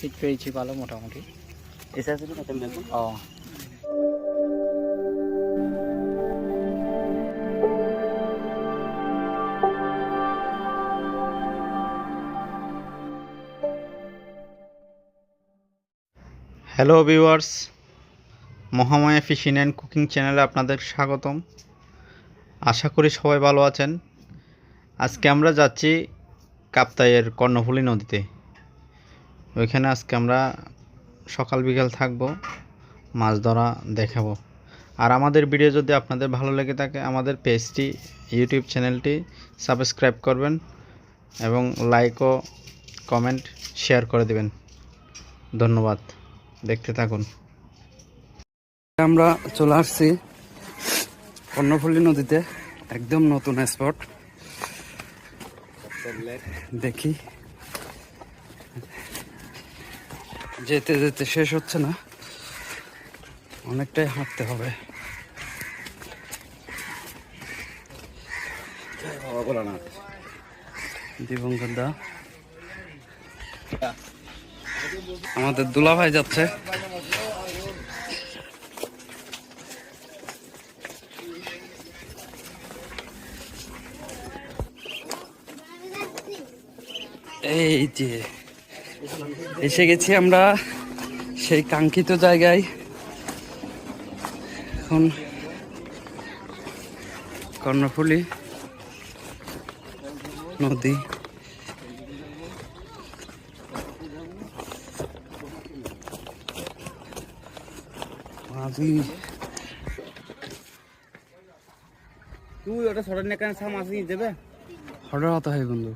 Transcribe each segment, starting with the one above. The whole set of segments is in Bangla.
হিট পেয়েছি ভালো মোটামুটি। ও। Hello viewers Mahamaya fishing and cooking চ্যানেলে আপনাদের স্বাগতম। আশা করি সবাই ভালো আছেন। আজকে আমরা যাচ্ছি কাপ্তাইয়ের কর্ণফুলী নদীতে। ওইখানে আজকে আমরা সকাল বিকাল থাকব, মাছ ধরা দেখাবো। আর আমাদের ভিডিও যদি আপনাদের ভালো লেগে থাকে, আমাদের পেজটি, ইউটিউব চ্যানেলটি সাবস্ক্রাইব করবেন এবং লাইক ও কমেন্ট শেয়ার করে দেবেন। ধন্যবাদ। দেখতে থাকুন। আমরা চলে আসছি কর্ণফুলী নদীতে, একদম নতুন স্পট দেখি। যেতে যেতে শেষ হচ্ছে না। অনেকটাই হাঁটতে হবে। দিবঙ্কর দা। আমাদের দুলাভাই যাচ্ছে। এই যে এসে গেছি আমরা সেই কাঙ্ক্ষিত জায়গায়। এখন কর্ণফুলি নদী। মাঝি। তুই ওটা সরেন না কেন সাম আসি দেবে? হঠাৎ হতা হয় বন্ধু।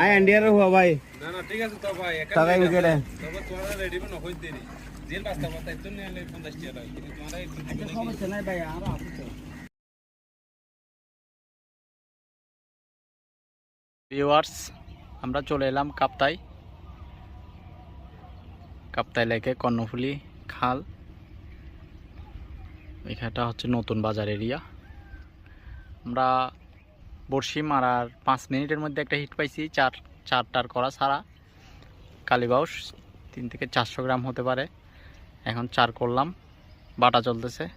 আই ইন্ডিয়ার হুয়া ভাই না না ঠিক আছে তো ভাই একা টাকাই উঠে দেন তবে তোমরা রেডি না হই দেরি জেল বাস্তা বাস্তা ইতো নিয়ে আলে 50 টাকা লাগে কিন্তু তোমরা একটু দিবে নাকি? সমস্যা নাই ভাই আর আছে ভিউয়ার্স আমরা চলে এলাম কাপ্তাই কাপ্তাই লেকে কর্ণফুলি খাল এখানটা হচ্ছে নতুন বাজার এরিয়া। আমরা বড়শি মারার পাঁচ মিনিটের মধ্যে একটা হিট পাইছি, চার, চারটার করা ছাড়া। কালীবাউস তিন থেকে চারশো গ্রাম হতে পারে। এখন চার করলাম, বাটা চলতেছে।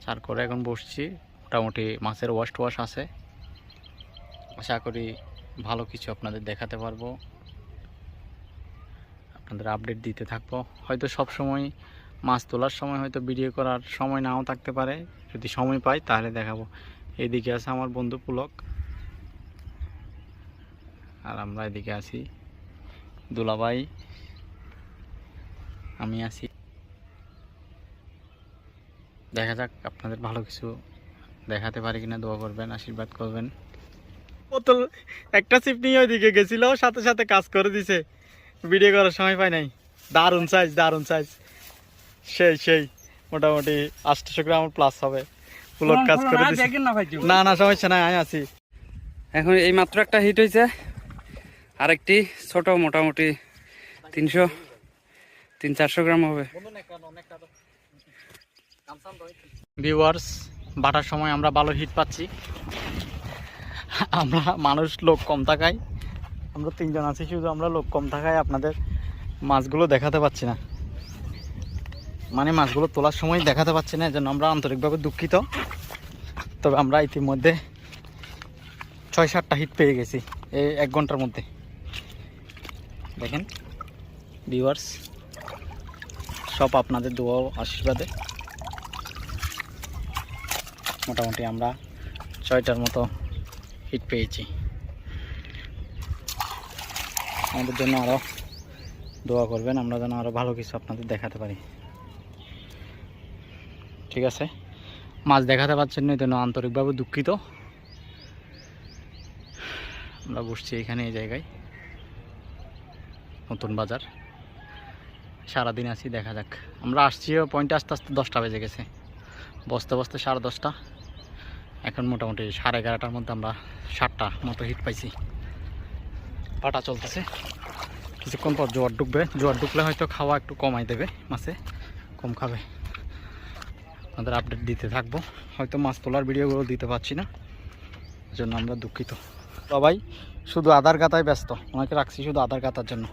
চার করে এখন বসছি, মোটামুটি মাছের ওয়াশ টওয়াশ আছে। আশা করি ভালো কিছু আপনাদের দেখাতে পারব। আপনাদের আপডেট দিতে থাকব। হয়তো সব সময় মাছ তোলার সময় হয়তো ভিডিও করার সময় নাও থাকতে পারে। যদি সময় পাই, তাহলে দেখাবো। এদিকে আছে আমার বন্ধু পুলক। আর আমরা এদিকে আছি দুলাভাই। আমি আছি। দেখা যাক আপনাদের ভালো কিছু দেখাতে পারি কিনা, দোয়া করবেন, আশীর্বাদ করবেন। বোতল, একটা চিপ নিয়ে ওইদিকে গেছিল, সাথে সাথে কাজ করে দিছে। ভিডিও করার সময় পাই নাই। দারুণ সাইজ দারুণ সাইজ সেই সেই। মোটামুটি আটশো গ্রাম প্লাস হবে। পুলক কাজ করে না না সমস্যা নাই আমি আছি। এখন এই মাত্র একটা হিট হয়েছে আরেকটি ছোট মোটামুটি তিনশো তিন চারশো গ্রাম হবে। ভিউয়ার্স বাটার সময় আমরা ভালো হিট পাচ্ছি। আমরা মানুষ লোক কম থাকায় আমরা তিনজন আছি শুধু আমরা লোক কম থাকায় আপনাদের মাছগুলো দেখাতে পাচ্ছি না। মানে মাছগুলো তোলার সময় দেখাতে পাচ্ছি না, এজন্য আমরা আন্তরিকভাবে দুঃখিত। তবে আমরা ইতিমধ্যে ছয় সাতটা হিট পেয়ে গেছি এই এক ঘণ্টার মধ্যে। দেখেন ভিউয়ার্স সব আপনাদের দোয়া আশীর্বাদে মোটামুটি আমরা ছয়টার মতো হিট পেয়েছি। আমাদের জন্য আরও দোয়া করবেন, আমরা যেন আরও ভালো কিছু আপনাদের দেখাতে পারি। ঠিক আছে? মাছ দেখাতে পারছেন না এই আন্তরিকভাবে দুঃখিত। আমরা বসছি এখানে এই জায়গায়। নতুন বাজার। সারাদিন আছি, দেখা যাক। আমরা আসছিও পয়েন্টে আস্তে আস্তে দশটা বেজে গেছে। বসতে বসতে সাড়ে দশটা। এখন মোটামুটি সাড়ে এগারোটার মধ্যে আমরা সাতটা মতো হিট পাইছি। পাটা চলতেছে। কিছুক্ষণ পর জোয়ার ঢুকবে জোয়ার ঢুকলে হয়তো খাওয়া একটু কমাই দেবে মাছে। কম খাবে। আমাদের আপডেট দিতে থাকব। হয়তো মাছ তোলার ভিডিওগুলো দিতে পারছি না জন্য আমরা দুঃখিত। সবাই শুধু আধার কাতায় ব্যস্ত ওনাকে রাখছি শুধু আধার কাতার জন্য।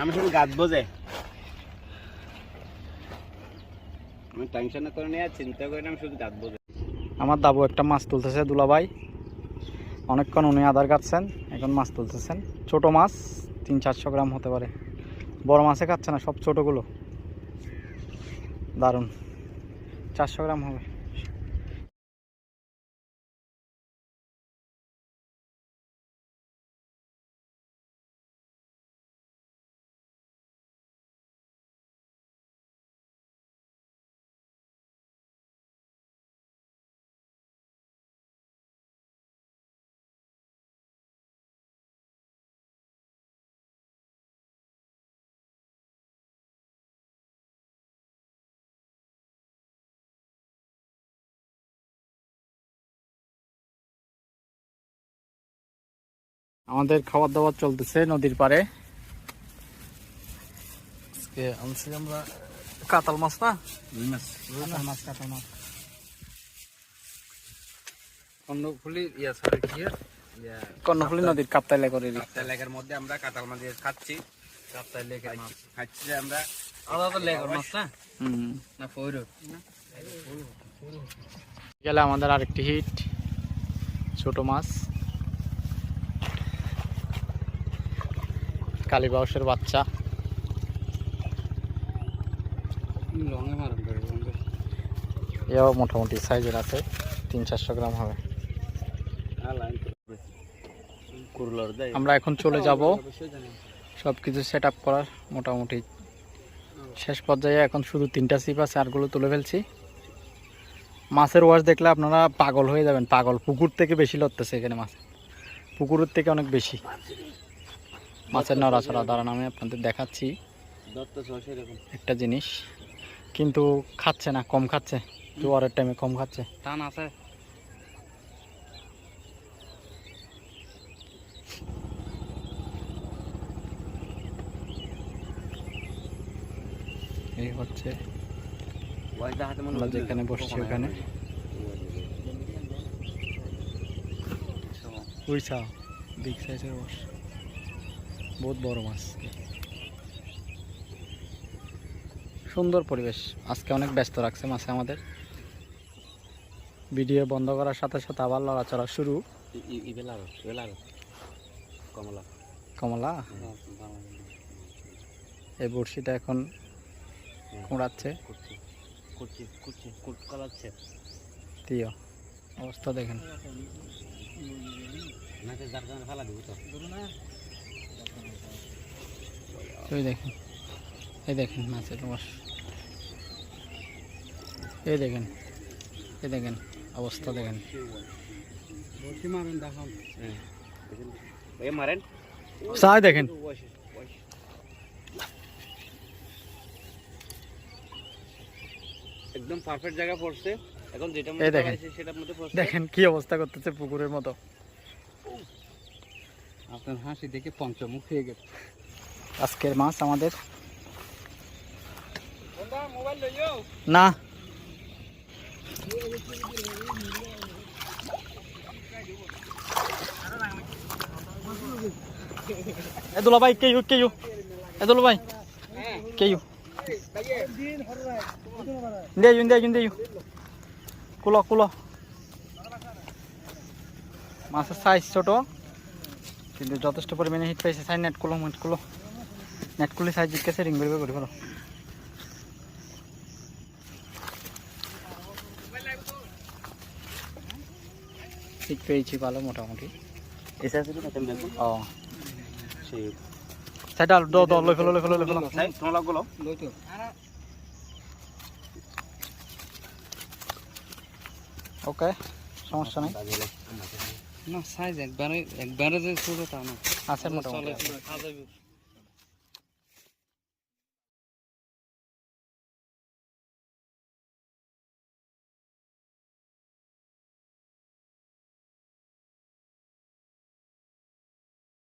আমি শুধু গাছ বোঝে। আমি টেনশন করে নিয়ে আর চিন্তা করি আমি শুধু গাছ বোঝে। আমার দাবু একটা মাছ তুলতেছে দুলাভাই। অনেকক্ষণ উনি আধার কাটছেন এখন মাছ তুলতেছেন। ছোট মাছ তিন চারশো গ্রাম হতে পারে। বড় মাছে খাচ্ছে না সব ছোটোগুলো। দারুণ। চারশো গ্রাম হবে। আমাদের খাবার দাবার চলতেছে নদীর পাড়ে। আজকে আনছি আমরা কাতাল মাছ না? কাতাল মাছ। কাতাল মাছ। কর্ণফুলি ইয়া সরি কি কর্ণফুলী নদীর কাপ্তাই লেকের মধ্যে আমরা কাঁঠাল মাছ খাচ্ছি। কাপ্তাই লেকের মাছ। খাচ্ছি যে আমরা আলাদা লেকের মাছ না? হুম না ফৈরো গেলে আমাদের আরেকটি হিট ছোট মাছ। কালীবাউসের বাচ্চা। এও মোটামুটি সাইজের আছে, তিন চারশো গ্রাম হবে। আমরা এখন চলে যাব সব কিছু সেট আপ করার, মোটামুটি শেষ পর্যায়ে এখন শুধু তিনটা সিপ আছে, আরগুলো তুলে ফেলছি। মাছের ওয়াশ দেখলে আপনারা পাগল হয়ে যাবেন, পাগল। পুকুর থেকে বেশি লড়তেছে এখানে মাছ। পুকুরের থেকে অনেক বেশি। মাছের নড়াচড়া দাঁড়ান আমি আপনাদের দেখাচ্ছি। একটা জিনিস। কিন্তু খাচ্ছে না কম খাচ্ছে। জোয়ারের টাইমে কম খাচ্ছে। টান আছে। এই হচ্ছে মনে আমরা যেখানে বসছি ওখানে। উইসা বিগ সাইজের মাছ বহুত বড় মাছ। সুন্দর পরিবেশ। আজকে অনেক ব্যস্ত রাখছে মাছে আমাদের। ভিডিও বন্ধ করার সাথে সাথে আবার লড়াচড়া শুরু। ইবেলারো ইবেলারো। কমলা। কমলা? এই বড়শিটা এখন কুড়াচ্ছে। কলাচ্ছে। তিয়। অবস্থা দেখেন। ফেলা দিব তো। এই দেখেন। এই দেখেন মাছের রস। এই দেখেন। এই দেখেন অবস্থা দেখেন। দেখান। মারেন। সাই দেখেন। একদম পারফেক্ট জায়গা পড়ছে। এখন যেটা দেখেন। সেটার মধ্যে পড়ছে। দেখেন কি অবস্থা করতেছে পুকুরের মতো। আপনার হাসি দেখে পঞ্চমুখ হয়ে গেছে। আজকের মাছ আমাদের। না। এ দুলা ভাই কেউ কেউ। এ দুলা ভাই। কেউ। দেয়ুন দেয়ুন দেয়ু কুলো কুলো। মাছের সাইজ ছোট কিন্তু যথেষ্ট পরিমাণে হিট পাইছে সাইজ নেট কুলো নেট কুলো। নেট কুলি সাইজ জিজ্ঞাসা রিং বেরবে করে ভালো ঠিক পেয়েছি ভালো মোটামুটি। এসে আছে তো কাটেন দেখুন ও সেই সেটা দ দ লই ফেলো লই ফেলো লই ফেলো। সাই তোমারগুলো লইতো ওকে সমস্যা নেই। না সাইজ একবারে একবারে যে ছোট তা না আছে মোটামুটি।